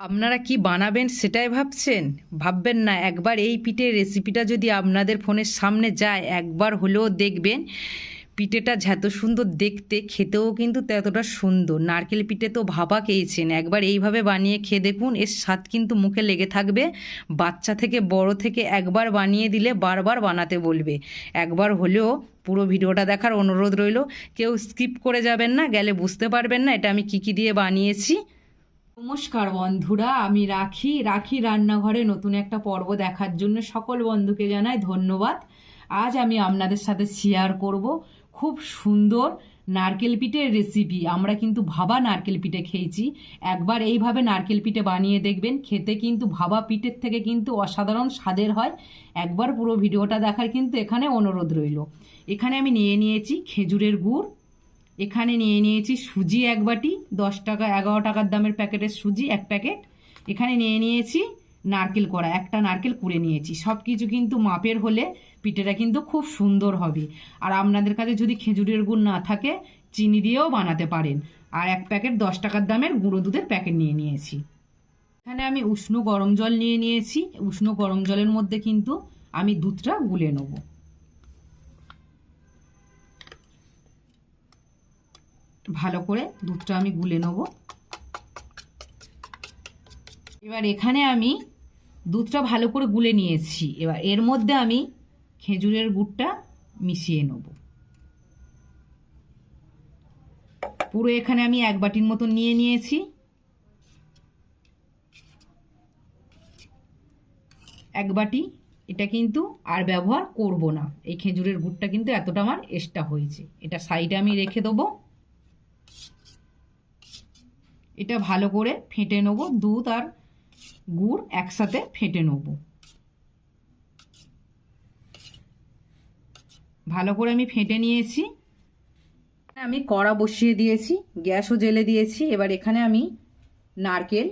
আপনারা কি বানাবেন সেটাই ভাবছেন? ভাববেন না, একবার এই পিঠের রেসিপিটা যদি আপনাদের ফোনের সামনে যায়, একবার হলেও দেখবেন পিঠেটা যত সুন্দর দেখতে, খেতেও কিন্তু ততটা সুন্দর। নারকেল পিঠে তো ভাবা খেয়েছেন, একবার এইভাবে বানিয়ে খেয়ে দেখুন, এর স্বাদ কিন্তু মুখে লেগে থাকবে। বাচ্চা থেকে বড় থেকে একবার বানিয়ে দিলে বারবার বানাতে বলবে। একবার হলেও পুরো ভিডিওটা দেখার অনুরোধ রইল, কেউ স্কিপ করে যাবেন না, গেলে বুঝতে পারবেন না, এটা আমি কী কী দিয়ে বানিয়েছি। নমস্কার বন্ধুরা, আমি রাখি। রাখি রান্নাঘরে নতুন একটা পর্ব দেখার জন্য সকল বন্ধুকে জানাই ধন্যবাদ। আজ আমি আপনাদের সাথে শেয়ার করব খুব সুন্দর নারকেল পিঠের রেসিপি আমরা কিন্তু ভাবা নারকেল পিঠে খেয়েছি। একবার এইভাবে নারকেল পিঠে বানিয়ে দেখবেন, খেতে কিন্তু ভাবা পিঠের থেকে কিন্তু অসাধারণ স্বাদের হয়। একবার পুরো ভিডিওটা দেখার কিন্তু এখানে অনুরোধ রইল। এখানে আমি নিয়ে নিয়েছি খেজুরের গুড় এখানে নিয়ে নিয়েছি সুজি এক বাটি, দশ টাকা, এগারো টাকার দামের প্যাকেটের সুজি এক প্যাকেট। এখানে নিয়ে নিয়েছি নারকেল কড়া, একটা নারকেল কুড়ে নিয়েছি। সব কিছু কিন্তু মাপের হলে পিঠেটা কিন্তু খুব সুন্দর হবে। আর আপনাদের কাছে যদি খেজুরের গুড় না থাকে, চিনি দিয়েও বানাতে পারেন। আর এক প্যাকেট দশ টাকার দামের গুঁড়ো দুধের প্যাকেট নিয়ে নিয়েছি। এখানে আমি উষ্ণ গরম জল নিয়ে নিয়েছি। উষ্ণ গরম জলের মধ্যে কিন্তু আমি দুধটা গুলে নেব। ভালো করে দুধটা আমি গুলে নেব। এবার এখানে আমি দুধটা ভালো করে গুলে নিয়েছি। এবার এর মধ্যে আমি খেজুরের গুড়টা মিশিয়ে নেব। পুরো এখানে আমি এক বাটির মতো নিয়ে নিয়েছি। এক বাটি, এটা কিন্তু আর ব্যবহার করব না। এই খেজুরের গুড়টা কিন্তু এতটা আমার এক্সট্রা হয়েছে। এটা সাইডে আমি রেখে দেবো। এটা ভালো করে ফেটে নেব, দুধ আর গুড় একসাথে ফেটে নেব। ভালো করে আমি ফেটে নিয়েছি। আমি কড়া বসিয়ে দিয়েছি, গ্যাসও জেলে দিয়েছি, এবার এখানে আমি নারকেল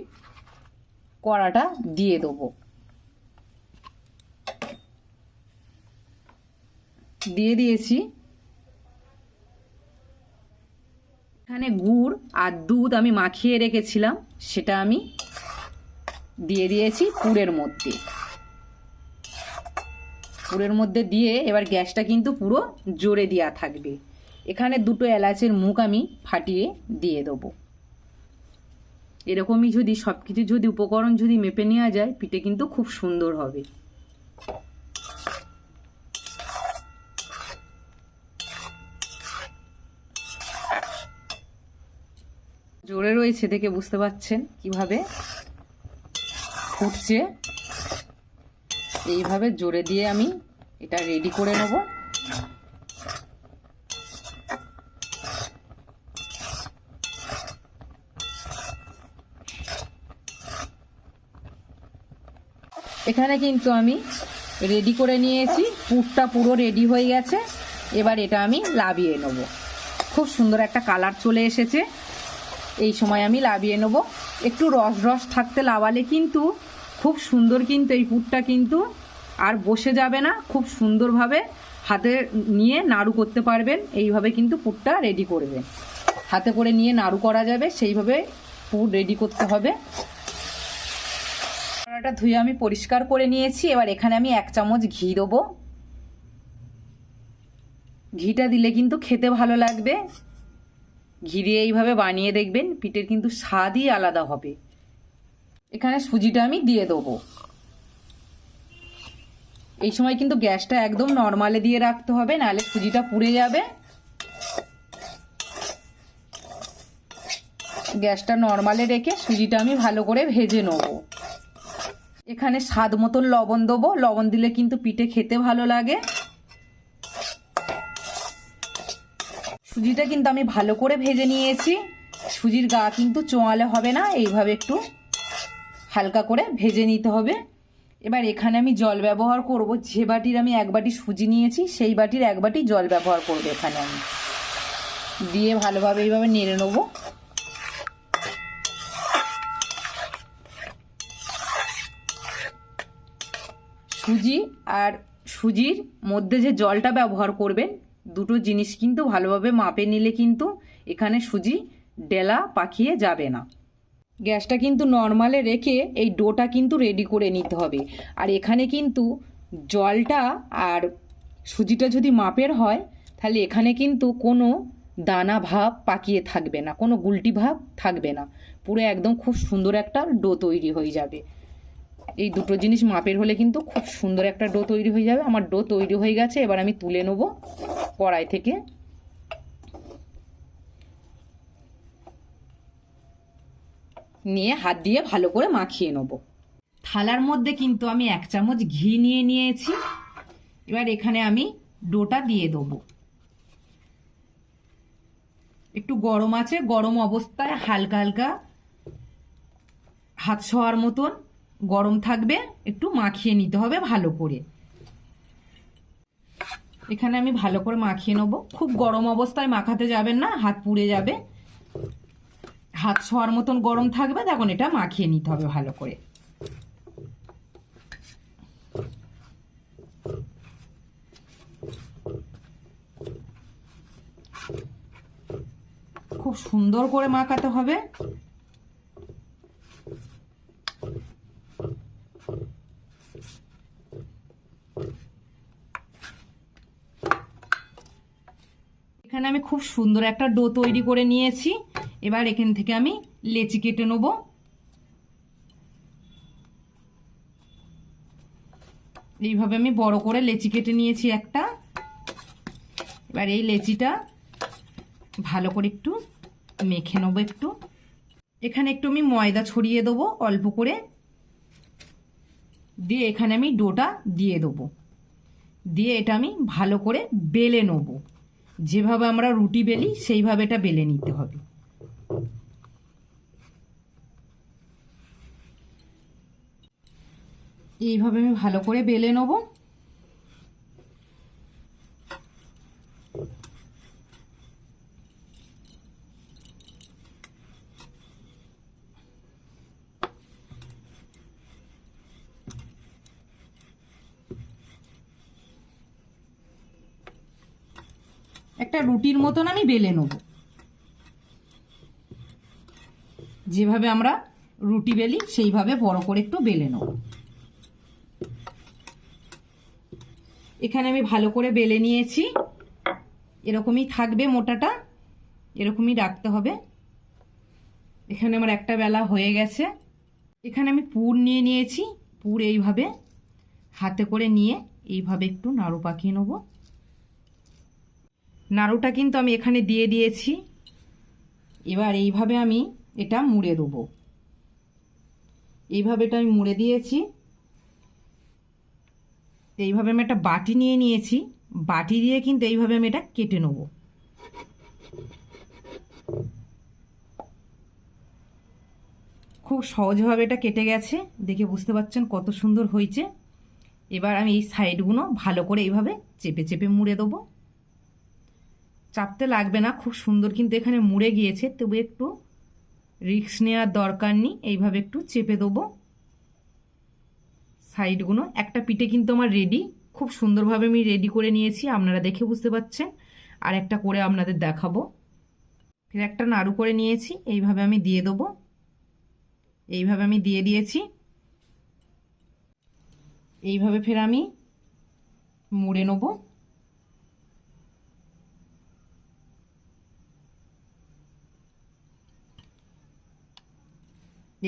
কড়াটা দিয়ে দেবো। দিয়ে দিয়েছি এখানে গুড় আর দুধ আমি মাখিয়ে রেখেছিলাম, সেটা আমি দিয়ে দিয়েছি পুরের মধ্যে। পুরের মধ্যে দিয়ে এবার গ্যাসটা কিন্তু পুরো জোরে দেওয়া থাকবে। এখানে দুটো এলাচের মুখ আমি ফাটিয়ে দিয়ে দেবো। এরকমই যদি সব কিছু যদি উপকরণ যদি মেপে নেওয়া যায়, পিঠে কিন্তু খুব সুন্দর হবে। জোরে রয়েছে দেখে বুঝতে পাচ্ছেন কীভাবে ফুটছে। এইভাবে জোরে দিয়ে আমি এটা রেডি করে নেব। এখানে কিন্তু আমি রেডি করে নিয়েছি। পুরটা পুরো রেডি হয়ে গেছে। এবার এটা আমি লাভিয়ে নেব। খুব সুন্দর একটা কালার চলে এসেছে। এই সময় আমি লাভিয়ে নেব। একটু রস রস থাকতে লাভালে কিন্তু খুব সুন্দর কিন্তু এই পুরটা কিন্তু আর বসে যাবে না, খুব সুন্দরভাবে হাতে নিয়ে নাড়ু করতে পারবেন। এইভাবে কিন্তু পুরটা রেডি করবে। হাতে করে নিয়ে নাড়ু করা যাবে, সেইভাবে পুর রেডি করতে হবে। কড়াটা ধুয়ে আমি পরিষ্কার করে নিয়েছি। এবার এখানে আমি এক চামচ ঘি দেবো। ঘিটা দিলে কিন্তু খেতে ভালো লাগবে। ঘি দিয়ে এইভাবে বানিয়ে দেখবেন, পিঠের কিন্তু স্বাদই আলাদা হবে। এখানে সুজিটা আমি দিয়ে দেবো। এই সময় কিন্তু গ্যাসটা একদম নর্মালে দিয়ে রাখতে হবে, নাহলে সুজিটা পুড়ে যাবে। গ্যাসটা নর্মালে রেখে সুজিটা আমি ভালো করে ভেজে নেব। এখানে স্বাদ মতন লবণ দেবো। লবণ দিলে কিন্তু পিঠে খেতে ভালো লাগে। সুজিটা কিন্তু আমি ভালো করে ভেজে নিয়েছি। সুজির গা কিন্তু চোয়ালে হবে না, এইভাবে একটু হালকা করে ভেজে নিতে হবে। এবার এখানে আমি জল ব্যবহার করব, যে বাটির আমি এক বাটি সুজি নিয়েছি, সেই বাটির এক বাটি জল ব্যবহার করব এখানে আমি। দিয়ে ভালোভাবে এইভাবে নেড়ে নেব। সুজি আর সুজির মধ্যে যে জলটা ব্যবহার করবেন দুটো জিনিস কিন্তু ভালোভাবে মাপে নিলে কিন্তু এখানে সুজি, ডেলা পাকিয়ে যাবে না। গ্যাসটা কিন্তু নর্মালে রেখে এই ডোটা কিন্তু রেডি করে নিতে হবে। আর এখানে কিন্তু জলটা আর সুজিটা যদি মাপের হয়, তাহলে এখানে কিন্তু কোনো দানা ভাব পাকিয়ে থাকবে না, কোনো গুলটি ভাব থাকবে না। পুরো একদম খুব সুন্দর একটা ডো তৈরি হয়ে যাবে। এই দুটো জিনিস মাপের হলে কিন্তু খুব সুন্দর একটা ডো তৈরি হয়ে যাবে। আমার ডো তৈরি হয়ে গেছে, এবার আমি তুলে নেব কড়াই থেকে। নিয়ে হাত দিয়ে ভালো করে মাখিয়ে নেব। থালার মধ্যে কিন্তু আমি এক চামচ ঘি নিয়ে নিয়েছি। এবার এখানে আমি ডোটা দিয়ে দেবো। একটু গরম আছে, গরম অবস্থায় হালকা হালকা হাত শোয়ার মতন গরম থাকবে, একটু মাখিয়ে নিতে হবে ভালো করে। এখানে আমি ভালো করে মাখিয়ে নেব। খুব গরম অবস্থায় মাখাতে যাবেন না, হাত পুড়ে যাবে। হাত ছোঁয়ার মতন গরম থাকবে, তখন এটা মাখিয়ে নিতে হবে ভালো করে। খুব সুন্দর করে মাখাতে হবে এখানে আমি খুব সুন্দর একটা ডো তৈরি করে নিয়েছি। এবার এখান থেকে আমি লেচি কেটে নেব। এইভাবে আমি বড় করে লেচি কেটে নিয়েছি একটা। এবার এই লেচিটা ভালো করে একটু মেখে নেব একটু। এখানে একটু আমি ময়দা ছড়িয়ে দেবো অল্প করে। দিয়ে এখানে আমি ডোটা দিয়ে দেবো। দিয়ে এটা আমি ভালো করে বেলে নেব। যেভাবে আমরা রুটি বেলি সেইভাবে এটা বেলে নিতে হবে। এইভাবে আমি ভালো করে বেলে নেব একটা রুটির মতন আমি বেলে নেব। যেভাবে আমরা রুটি বেলি, সেইভাবে বড় করে একটু বেলে নেব। এখানে আমি ভালো করে বেলে নিয়েছি। এরকমই থাকবে মোটাটা, এরকমই রাখতে হবে। এখানে আমার একটা বেলা হয়ে গেছে। এখানে আমি পুর নিয়ে নিয়েছি। পুর এইভাবে হাতে করে নিয়ে এইভাবে একটু নাড়ু পাকিয়ে নেব। নাড়ুটা কিন্তু আমি এখানে দিয়ে দিয়েছি। এবার এইভাবে আমি এটা মুড়ে দেবো। এইভাবে এটা আমি মুড়ে দিয়েছি। এইভাবে আমি একটা বাটি নিয়ে নিয়েছি। বাটি দিয়ে কিন্তু এইভাবে আমি এটা কেটে নেব। খুব সহজভাবে এটা কেটে গেছে। দেখে বুঝতে পারছেন কত সুন্দর হয়েছে। এবার আমি এই সাইডগুলো ভালো করে এইভাবে চেপে চেপে মুড়ে দেবো। চাপতে লাগবে না, খুব সুন্দর কিন্তু এখানে মুড়ে গিয়েছে, তবু একটু রিক্স নেওয়ার দরকার নেই, এইভাবে একটু চেপে দেবো। সাইডগুলো, একটা পিঠে কিন্তু আমার রেডি খুব সুন্দরভাবে আমি রেডি করে নিয়েছি, আপনারা দেখে বুঝতে পারছেন, আর একটা করে আপনাদের দেখাবো। ফের একটা নাড়ু করে নিয়েছি, এইভাবে আমি দিয়ে দেবো, এইভাবে আমি দিয়ে দিয়েছি। এইভাবে ফের আমি মুড়ে নেব।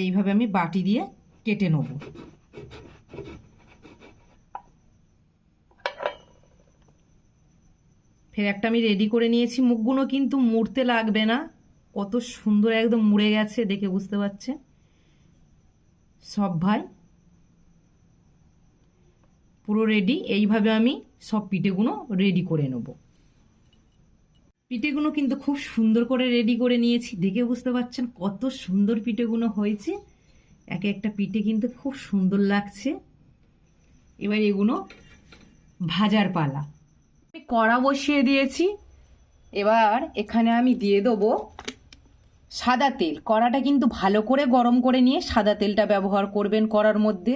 এইভাবে আমি বাটি দিয়ে কেটে নেব। ফের একটা আমি রেডি করে নিয়েছি। মুখগুলো কিন্তু মুড়তে লাগবে না। কত সুন্দর একদম মুড়ে গেছে দেখে বুঝতে পারছে সব ভাই, পুরো রেডি এইভাবে আমি সব পিঠেগুলো রেডি করে নেব। পিঠেগুলো কিন্তু খুব সুন্দর করে রেডি করে নিয়েছি। দেখে বুঝতে পারছেন কত সুন্দর পিঠেগুলো হয়েছে। এক একটা পিঠে কিন্তু খুব সুন্দর লাগছে। এবার এগুলো ভাজার পালা। আমি কড়া বসিয়ে দিয়েছি। এবার এখানে আমি দিয়ে দেবো সাদা তেল। কড়াটা কিন্তু ভালো করে গরম করে নিয়ে সাদা তেলটা ব্যবহার করবেন কড়ার মধ্যে।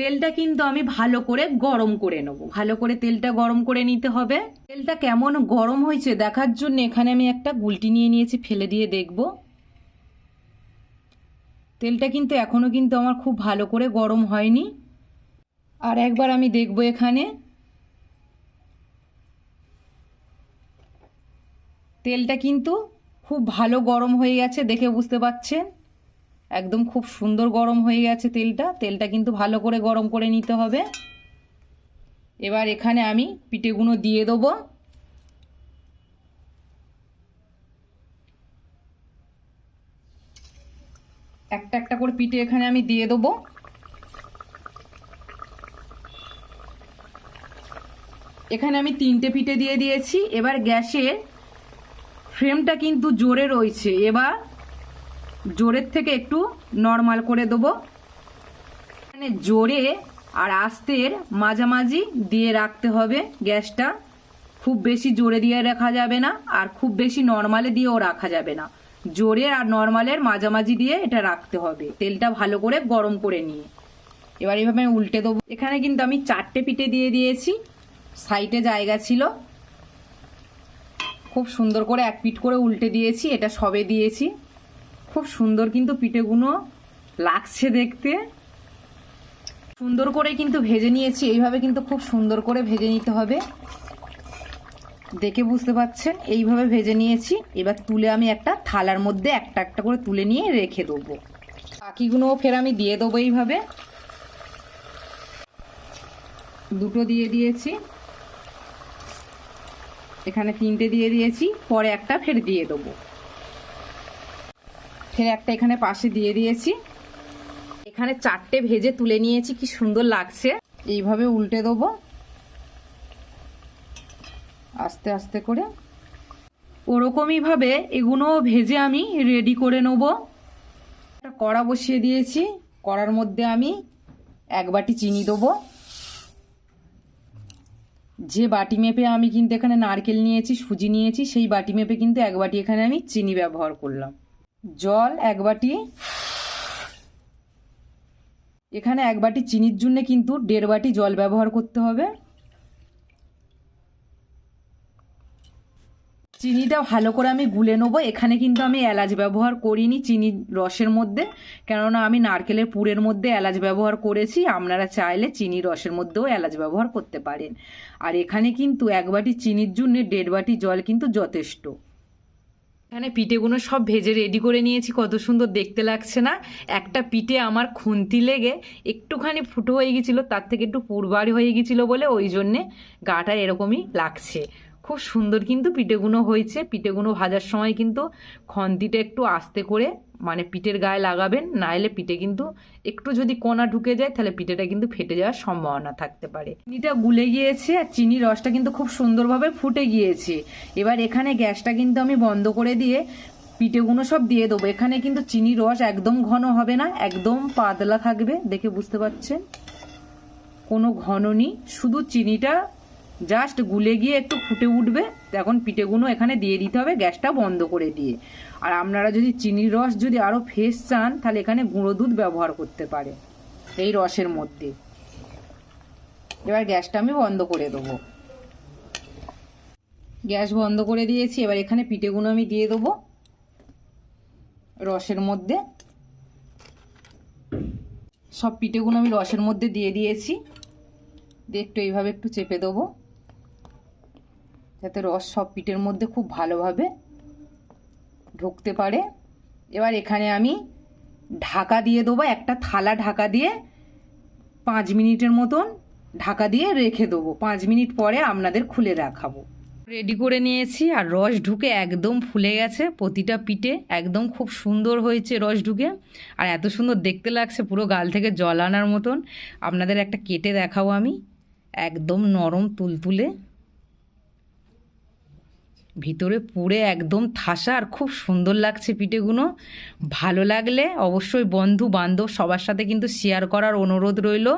তেলটা কিন্তু আমি ভালো করে গরম করে নেব। ভালো করে তেলটা গরম করে নিতে হবে। তেলটা কেমন গরম হয়েছে দেখার জন্য এখানে আমি একটা গুলটি নিয়ে নিয়েছি, ফেলে দিয়ে দেখব। তেলটা কিন্তু এখনও কিন্তু আমার খুব ভালো করে গরম হয়নি। আর একবার আমি দেখব এখানে। তেলটা কিন্তু খুব ভালো গরম হয়ে গেছে, দেখে বুঝতে পাচ্ছেন? একদম খুব সুন্দর গরম হয়ে গেছে তেলটা। তেলটা কিন্তু ভালো করে গরম করে নিতে হবে। এবার এখানে আমি পিঠেগুলো দিয়ে দেবো। একটা একটা করে পিঠে এখানে আমি দিয়ে দেবো। এখানে আমি তিনটে পিঠে দিয়ে দিয়েছি। এবার গ্যাসের ফ্রেমটা কিন্তু জোরে রয়েছে। এবার জোরের থেকে একটু নর্মাল করে দেবো। মানে জোরে আর আস্তের মাঝামাঝি দিয়ে রাখতে হবে গ্যাসটা। খুব বেশি জোরে দিয়ে রাখা যাবে না আর খুব বেশি নর্মালে দিয়েও রাখা যাবে না। জোরে আর নর্মালের মাঝামাঝি দিয়ে এটা রাখতে হবে। তেলটা ভালো করে গরম করে নিয়ে। এবার এইভাবে আমি উল্টে দেবো। এখানে কিন্তু আমি চারটে পিঠে দিয়ে দিয়েছি। সাইডে জায়গা ছিল। খুব সুন্দর করে এক পিঠ করে উল্টে দিয়েছি। এটা সবে দিয়েছি। খুব সুন্দর কিন্তু পিঠেগুলো লাগছে দেখতে। সুন্দর করে কিন্তু ভেজে নিয়েছি, এইভাবে কিন্তু খুব সুন্দর করে ভেজে নিতে হবে। দেখে বুঝতে পাচ্ছেন? এইভাবে ভেজে নিয়েছি, এবার তুলে আমি একটা থালার মধ্যে একটা একটা করে তুলে নিয়ে রেখে দেবো। বাকিগুলোও ফের আমি দিয়ে দেবো এইভাবে। দুটো দিয়ে দিয়েছি। এখানে তিনটে দিয়ে দিয়েছি, পরে একটা ফের দিয়ে দেবো। ফের একটা এখানে পাশে দিয়ে দিয়েছি। এখানে চারটে ভেজে তুলে নিয়েছি, কি সুন্দর লাগছে। এইভাবে উল্টে দেবো। আস্তে আস্তে করে। ওরকমইভাবে এগুলো ভেজে আমি রেডি করে নেব। একটা কড়া বসিয়ে দিয়েছি। কড়ার মধ্যে আমি এক বাটি চিনি দেবো। যে বাটি মেপে আমি কিন্তু এখানে নারকেল নিয়েছি, সুজি নিয়েছি, সেই বাটি মেপে কিন্তু এক বাটি এখানে আমি চিনি ব্যবহার করলাম। জল এক বাটি। এখানে এক বাটি চিনির জন্য কিন্তু দেড় বাটি জল ব্যবহার করতে হবে। চিনিটা ভালো করে আমি গুলে নেব। এখানে কিন্তু আমি এলাচ ব্যবহার করিনি চিনির রসের মধ্যে। কেননা আমি নারকেলের পুরের মধ্যে এলাচ ব্যবহার করেছি। আপনারা চাইলে চিনির রসের মধ্যেও এলাচ ব্যবহার করতে পারেন। আর এখানে কিন্তু এক বাটি চিনির জন্য দেড় বাটি জল কিন্তু যথেষ্ট। এখানে পিঠেগুলো সব ভেজে রেডি করে নিয়েছি, কত সুন্দর দেখতে লাগছে না? একটা পিঠে আমার খুন্তি লেগে একটুখানি ফুটো হয়ে গেছিল, তার থেকে একটু পুরবাড়ি হয়ে গেছিল বলে ওই জন্যে গাটা এরকমই লাগছে। খুব সুন্দর কিন্তু পিঠেগুলো হয়েছে, পিঠেগুলো ভাজার সময় কিন্তু খন্তিটা একটু আস্তে করে মানে পিঠের গায়ে লাগাবেন না এলে পিঠে কিন্তু একটু যদি কোনা ঢুকে যায়, তাহলে পিঠেটা কিন্তু ফেটে যাওয়ার সম্ভাবনা থাকতে পারে। চিনিটা গুলে গিয়েছে আর চিনির রসটা কিন্তু খুব সুন্দরভাবে ফুটে গিয়েছে। এবার এখানে গ্যাসটা কিন্তু আমি বন্ধ করে দিয়ে পিঠেগুলো সব দিয়ে দেবো। এখানে কিন্তু চিনির রস একদম ঘন হবে না, একদম পাতলা থাকবে, দেখে বুঝতে পারছেন? কোনো ঘন নেই শুধু চিনিটা জাস্ট গুলে গিয়ে একটু ফুটে উঠবে তখন পিঠেগুলো এখানে দিয়ে দিতে হবে গ্যাসটা বন্ধ করে দিয়ে। আর আপনারা যদি চিনির রস যদি আরও ফ্রেশ চান, তাহলে এখানে গুঁড়ো দুধ ব্যবহার করতে পারে এই রসের মধ্যে। এবার গ্যাসটা আমি বন্ধ করে দেবো। গ্যাস বন্ধ করে দিয়েছি, এবার এখানে পিঠেগুলো আমি দিয়ে দেবো রসের মধ্যে। সব পিঠেগুলো আমি রসের মধ্যে দিয়ে দিয়েছি। দিয়ে একটু এইভাবে একটু চেপে দেবো। যাতে রস সব পিঠের মধ্যে খুব ভালোভাবে ঢুকতে পারে। এবার এখানে আমি ঢাকা দিয়ে দেবো, একটা থালা ঢাকা দিয়ে পাঁচ মিনিটের মতন ঢাকা দিয়ে রেখে দেবো। পাঁচ মিনিট পরে আপনাদের খুলে রাখাবো রেডি করে নিয়েছি আর রস ঢুকে একদম ফুলে গেছে প্রতিটা পিঠে, একদম খুব সুন্দর হয়েছে রস ঢুকে। আর এত সুন্দর দেখতে লাগছে পুরো গাল থেকে জল আনার মতন। আপনাদের একটা কেটে দেখাবো আমি, একদম নরম তুলতুলে। ভিতরে পুরে একদম থাসা আর খুব সুন্দর লাগছে পিঠেগুলো ভালো লাগলে অবশ্যই বন্ধু, বান্ধব সবার সাথে কিন্তু শেয়ার করার অনুরোধ রইল।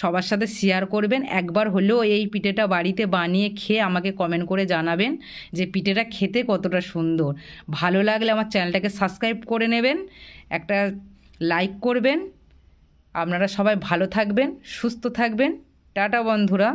সবার সাথে শেয়ার করবেন। একবার হলেও এই পিঠেটা বাড়িতে বানিয়ে খেয়ে আমাকে কমেন্ট করে জানাবেন যে পিঠেটা খেতে কতটা সুন্দর। ভালো লাগলে আমার চ্যানেলটাকে সাবস্ক্রাইব করে নেবেন, একটা লাইক করবেন। আপনারা সবাই ভালো থাকবেন, সুস্থ থাকবেন। টাটা বন্ধুরা।